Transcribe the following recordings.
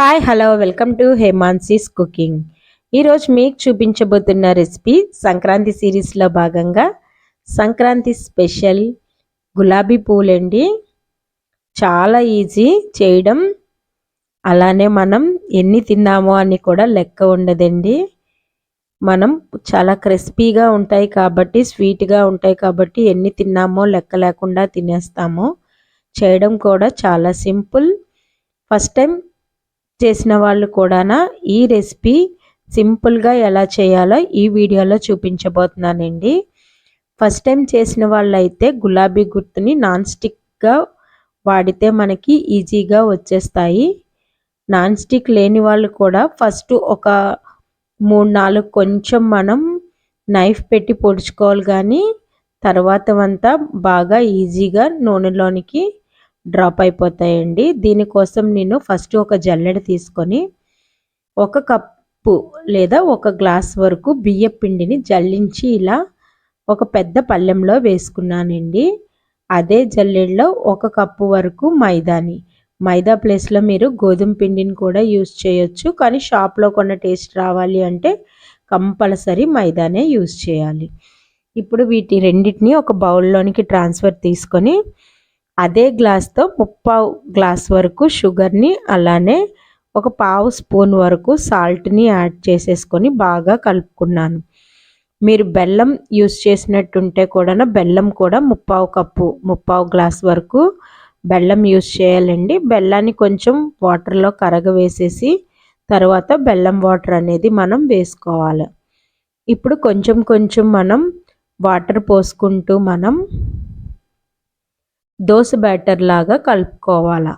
Hi hello welcome to Hemansi's cooking ఈరోజు మీకు చూపించబోతున్న recipe Sankranti సిరీస్లో భాగంగా సంక్రాంతి స్పెషల్ గులాబీ పూలండి. చాలా ఈజీ చేయడం. అలానే మనం ఎన్ని తిన్నామో అని కూడా లెక్క ఉండదండి. మనం చాలా క్రిస్పీగా ఉంటాయి కాబట్టి స్వీట్గా ఉంటాయి కాబట్టి ఎన్ని తిన్నామో లెక్క లేకుండా తినేస్తాము. చేయడం కూడా చాలా సింపుల్. ఫస్ట్ టైం చేసిన వాళ్ళు కూడానా ఈ రెసిపీ సింపుల్గా ఎలా చేయాలో ఈ వీడియోలో చూపించబోతున్నానండి. ఫస్ట్ టైం చేసిన వాళ్ళైతే గులాబీ గుర్తుని నాన్ స్టిక్గా వాడితే మనకి ఈజీగా వచ్చేస్తాయి. నాన్ స్టిక్ లేని వాళ్ళు కూడా ఫస్ట్ ఒక మూడు నాలుగు కొంచెం మనం నైఫ్ పెట్టి పొడుచుకోవాలి కానీ తర్వాత అంతా బాగా ఈజీగా నూనెలోనికి డ్రాప్ అయిపోతాయండి. దీనికోసం నేను ఫస్ట్ ఒక జల్లెడ తీసుకొని ఒక కప్పు లేదా ఒక గ్లాస్ వరకు బియ్య పిండిని జల్లించి ఇలా ఒక పెద్ద పళ్ళెంలో వేసుకున్నానండి. అదే జల్లెడలో ఒక కప్పు వరకు మైదాని. మైదా ప్లేస్లో మీరు గోధుమ పిండిని కూడా యూస్ చేయొచ్చు. కానీ షాప్లో కొన్న టేస్ట్ రావాలి అంటే కంపల్సరీ మైదానే యూస్ చేయాలి. ఇప్పుడు వీటి రెండింటిని ఒక బౌల్లోనికి ట్రాన్స్ఫర్ తీసుకొని అదే గ్లాస్తో ముప్పావు గ్లాస్ వరకు షుగర్ని అలానే ఒక పావు స్పూన్ వరకు సాల్ట్ని యాడ్ చేసేసుకొని బాగా కలుపుకున్నాను. మీరు బెల్లం యూస్ చేసినట్టుంటే కూడా బెల్లం కూడా ముప్పావు కప్పు ముప్పావు గ్లాస్ వరకు బెల్లం యూస్ చేయాలండి. బెల్లాన్ని కొంచెం వాటర్లో కరగవేసేసి తర్వాత బెల్లం వాటర్ అనేది మనం వేసుకోవాలి. ఇప్పుడు కొంచెం కొంచెం మనం వాటర్ పోసుకుంటూ మనం దోశ బ్యాటర్ లాగా కలుపుకోవాలా?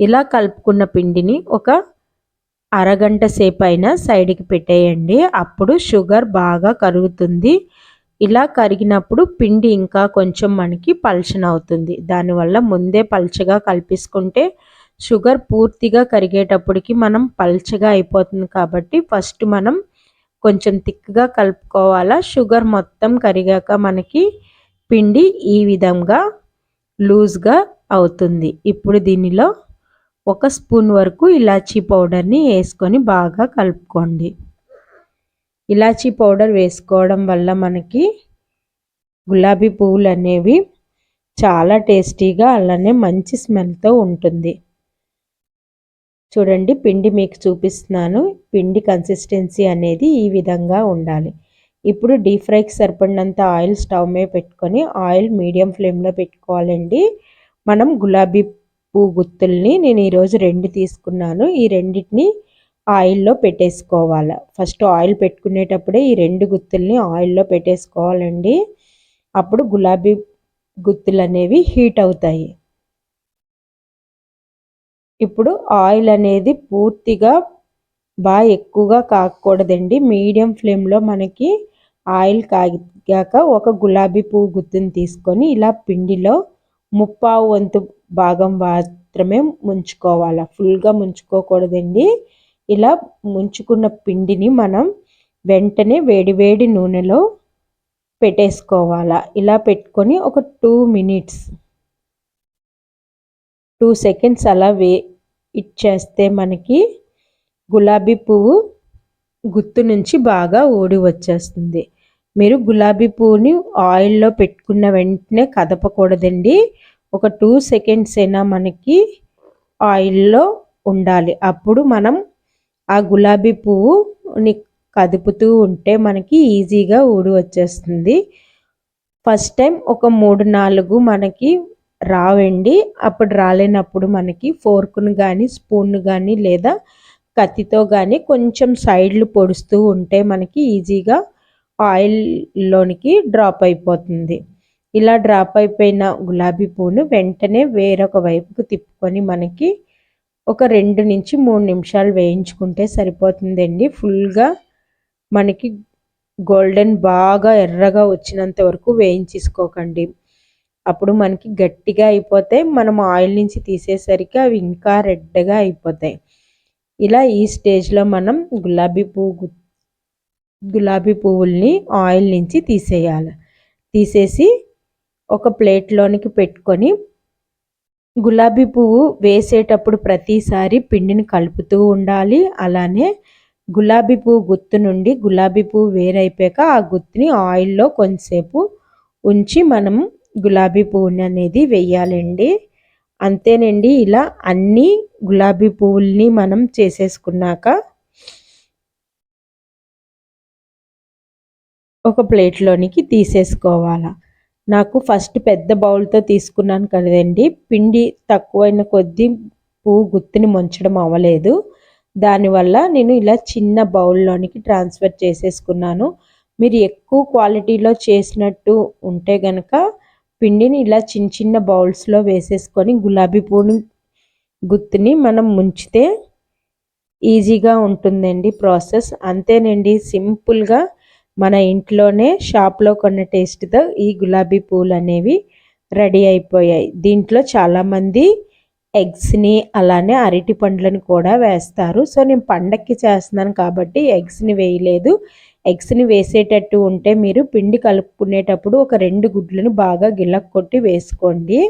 ఇలా కలుపుకున్న పిండిని ఒక అరగంట సేపు అయినా సైడ్కి పెట్టేయండి. అప్పుడు షుగర్ బాగా కరుగుతుంది. ఇలా కరిగినప్పుడు పిండి ఇంకా కొంచెం మనకి పల్చన అవుతుంది. దానివల్ల ముందే పల్చగా కల్పించుకుంటే షుగర్ పూర్తిగా కరిగేటప్పటికి మనం పల్చగా అయిపోతుంది కాబట్టి ఫస్ట్ మనం కొంచెం థిక్గా కలుపుకోవాలా. షుగర్ మొత్తం కరిగాక మనకి పిండి ఈ విధంగా లూజ్గా అవుతుంది. ఇప్పుడు దీనిలో ఒక స్పూన్ వరకు ఇలాచీ పౌడర్ని వేసుకొని బాగా కలుపుకోండి. ఇలాచీ పౌడర్ వేసుకోవడం వల్ల మనకి గులాబీ పువ్వులు అనేవి చాలా టేస్టీగా అలానే మంచి స్మెల్తో ఉంటుంది. చూడండి పిండి మీకు చూపిస్తున్నాను. పిండి కన్సిస్టెన్సీ అనేది ఈ విధంగా ఉండాలి. ఇప్పుడు డీప్ ఫ్రైకి సరిపడినంత ఆయిల్ స్టవ్ మీద పెట్టుకొని ఆయిల్ మీడియం ఫ్లేమ్లో పెట్టుకోవాలండి. మనం గులాబీ పువ్వు గుత్తుల్ని నేను ఈరోజు రెండు తీసుకున్నాను. ఈ రెండింటిని ఆయిల్లో పెట్టేసుకోవాలి. ఫస్ట్ ఆయిల్ పెట్టుకునేటప్పుడే ఈ రెండు గుత్తుల్ని ఆయిల్లో పెట్టేసుకోవాలండి. అప్పుడు గులాబీ గుత్తులు అనేవి హీట్ అవుతాయి. ఇప్పుడు ఆయిల్ అనేది పూర్తిగా బాగా ఎక్కువగా కాకూడదండి. మీడియం ఫ్లేమ్లో మనకి ఆయిల్ కాగాక ఒక గులాబీ పువ్వు గుత్తుని తీసుకొని ఇలా పిండిలో ముప్పావు వంతు భాగం మాత్రమే ముంచుకోవాలి. ఫుల్గా ముంచుకోకూడదండి. ఇలా ముంచుకున్న పిండిని మనం వెంటనే వేడివేడి నూనెలో పెట్టేసుకోవాలా. ఇలా పెట్టుకొని ఒక టూ మినిట్స్ టూ సెకండ్స్ అలా వే ఇచ్చేస్తే మనకి గులాబీ పువ్వు గుత్తు నుంచి బాగా ఊడి వచ్చేస్తుంది. మీరు గులాబీ పువ్వుని ఆయిల్లో పెట్టుకున్న వెంటనే కదపకూడదండి. ఒక టూ సెకండ్స్ అయినా మనకి ఆయిల్లో ఉండాలి. అప్పుడు మనం ఆ గులాబీ పువ్వుని కదుపుతూ ఉంటే మనకి ఈజీగా ఊడి వచ్చేస్తుంది. ఫస్ట్ టైం ఒక మూడు నాలుగు మనకి రావండి. అప్పుడు రాలేనప్పుడు మనకి ఫోర్క్ను కానీ స్పూన్ను కానీ లేదా కత్తితో కానీ కొంచెం సైడ్లు పొడుస్తూ ఉంటే మనకి ఈజీగా ఆయిల్లోనికి డ్రాప్ అయిపోతుంది. ఇలా డ్రాప్ అయిపోయిన గులాబీ పువ్వును వెంటనే వేరొక వైపుకు తిప్పుకొని మనకి ఒక రెండు నుంచి మూడు నిమిషాలు వేయించుకుంటే సరిపోతుందండి. ఫుల్గా మనకి గోల్డెన్ బాగా ఎర్రగా వచ్చినంత వరకు వేయించేసుకోకండి. అప్పుడు మనకి గట్టిగా అయిపోతే మనం ఆయిల్ నుంచి తీసేసరికి అవి ఇంకా రెడ్గా అయిపోతాయి. ఇలా ఈ స్టేజ్లో మనం గులాబీ పువ్వు గులాబీ పువ్వుల్ని ఆయిల్ నుంచి తీసేయాలి. తీసేసి ఒక ప్లేట్లోనికి పెట్టుకొని గులాబీ పువ్వు వేసేటప్పుడు ప్రతిసారి పిండిని కలుపుతూ ఉండాలి. అలానే గులాబీ పువ్వు గుత్తు నుండి గులాబీ పువ్వు వేరైపోయాక ఆ గుత్తుని ఆయిల్లో కొంతసేపు ఉంచి మనం గులాబీ పువ్వుని అనేది వెయ్యాలండి అంతేనండి ఇలా అన్ని గులాబీ పువ్వుల్ని మనం చేసేసుకున్నాక ఒక ప్లేట్లోనికి తీసేసుకోవాలా. నాకు ఫస్ట్ పెద్ద బౌల్తో తీసుకున్నాను కదండి. పిండి తక్కువైన కొద్దీ పువ్వు గుత్తిని ముంచడం అవ్వలేదు. దానివల్ల నేను ఇలా చిన్న బౌల్లోనికి ట్రాన్స్ఫర్ చేసేసుకున్నాను. మీరు ఎక్కువ క్వాలిటీలో చేసినట్టు ఉంటే గనక పిండిని ఇలా చిన్న చిన్న బౌల్స్లో వేసేసుకొని గులాబీ పువ్వుని గుత్తిని మనం ముంచితే ఈజీగా ఉంటుందండి ప్రాసెస్. అంతేనండి సింపుల్గా మన ఇంట్లోనే షాప్లో కొన్న టేస్ట్తో ఈ గులాబీ పూలు అనేవి రెడీ అయిపోయాయి. దీంట్లో చాలామంది ఎగ్స్ని అలానే అరటి పండ్లను కూడా వేస్తారు. సో నేను పండక్కి చేస్తున్నాను కాబట్టి ఎగ్స్ని వేయలేదు. ఎగ్స్ని వేసేటట్టు ఉంటే మీరు పిండి కలుపుకునేటప్పుడు ఒక రెండు గుడ్లను బాగా గిల్లక్ కొట్టి వేసుకోండి.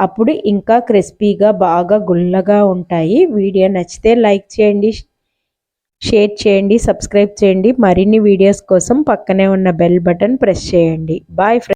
అప్పుడు ఇంకా క్రిస్పీగా బాగా గుల్లగా ఉంటాయి. వీడియో నచ్చితే లైక్ చేయండి షేర్ చేయండి సబ్స్క్రైబ్ చేయండి. మరిన్ని వీడియోస్ కోసం పక్కనే ఉన్న బెల్ బటన్ ప్రెస్ చేయండి. బాయ్